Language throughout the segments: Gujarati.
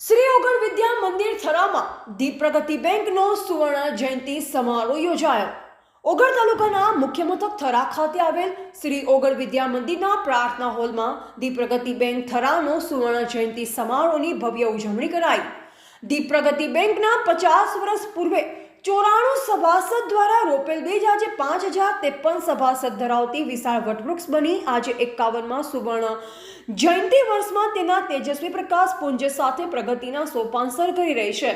શ્રી ઓગણ વિદ્યા મંદિર થરામાં દીપ પ્રગતિ બેંકનો સુવર્ણ જયંતિ સમારોહ યોજાયો. ઓગળ તાલુકાના મુખ્ય મથક થરા ખાતે આવેલ શ્રી ઓગળ વિદ્યા મંદિરના પ્રાર્થના હોલમાં દીપ પ્રગતિ બેંક થરાનો સુવર્ણ જયંતિ સમારોહની ભવ્ય ઉજવણી કરાઈ. દીપ પ્રગતિ બેંકના પચાસ વર્ષ પૂર્વે ચોરાણું સભાસદ દ્વારા રોપેલ બીજ આજે પાંચ હજાર ત્રેપન સભાસદ ધરાવતી વિશાળ વટવૃક્ષ બની. આજે એકાવનમાં સુવર્ણ જયંતિ વર્ષમાં તેના તેજસ્વી પ્રકાશ પુંજ સાથે પ્રગતિના સોપાન સર કરી રહી છે.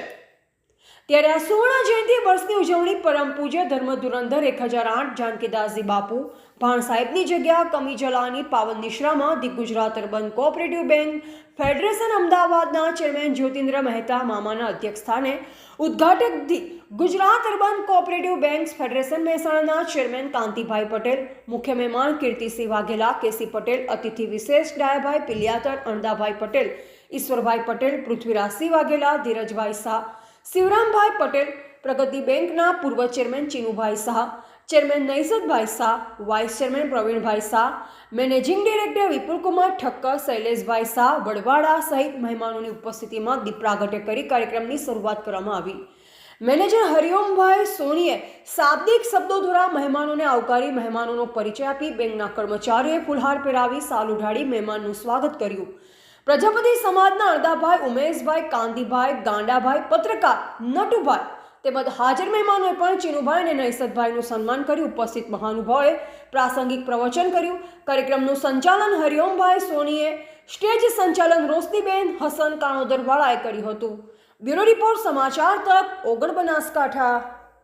ત્યારે આ સુવર્ણ જયંતિ વર્ષની ઉજવણી પરમ પૂજ્ય ધર્મ ધુરંધર એક હજાર આઠ જાનકીદાસજી બાપુ ભાણ સાહેબની જગ્યા, કમી જલાની પાવન નિશ્રામાં the Gujarat urban cooperative bank, federation અમદાવાદના ચેરમેન જ્યોતિન્દ્ર મહેતા મામાના અધ્યક્ષ સ્થાને ઉદ્ઘાટક the Gujarat urban cooperative banks federation મહેસાણાના ચેરમેન કાંતિભાઈ પટેલ, મુખ્ય મહેમાન કીર્તિસિંહ વાઘેલા, કેસી પટેલ, અતિથિ વિશેષ ડાયાભાઈ પિલિયાતર, અણદાભાઈ પટેલ, ઈશ્વરભાઈ પટેલ, પૃથ્વીરાજસિંહ વાઘેલા, ધીરજભાઈ શાહ શિવરામભાઈ પટેલ, પ્રગતિ બેંકના પૂર્વ chairman Chinubhai Shah, chairman Naisadbhai Shah, vice chairman Pravinbhai Shah, managing director Vipulkumar Thakkar, Shaileshbhai Shah, Vadvada સહિત મહેમાનોની ઉપસ્થિતિમાં દીપ પ્રાગટ્ય કરી કાર્યક્રમની શરૂઆત કરવામાં આવી. મેનેજર હરિઓમભાઈ સોનીએ શાબ્દિક શબ્દો દ્વારા મહેમાનોને આવકારી મહેમાનોનો પરિચય આપી બેંકના કર્મચારીઓએ ફુલહાર પહેરાવી સાલ ઉઢાડી મહેમાનનું સ્વાગત કર્યું. પ્રજાપતિ સમાજના અડદાભાઈ ઉમેશભાઈ, કાંતિભાઈ, ગાંડાભાઈ, પત્રકાર નટુભાઈ તેમજ હાજર મહેમાનોએ પણ ચીનુભાઈ અને નૈસદભાઈનું સન્માન કર્યું. ઉપસ્થિત મહાનુભાવોએ પ્રાસંગિક પ્રવચન કર્યું. કાર્યક્રમનું સંચાલન હરિઓમભાઈ સોનીએ, સ્ટેજ સંચાલન રોશનીબેન, હસન કાણોદરવાળાએ કર્યું હતું. બ્યુરો રિપોર્ટ સમાચાર તક ઓગણ બનાસકાંઠા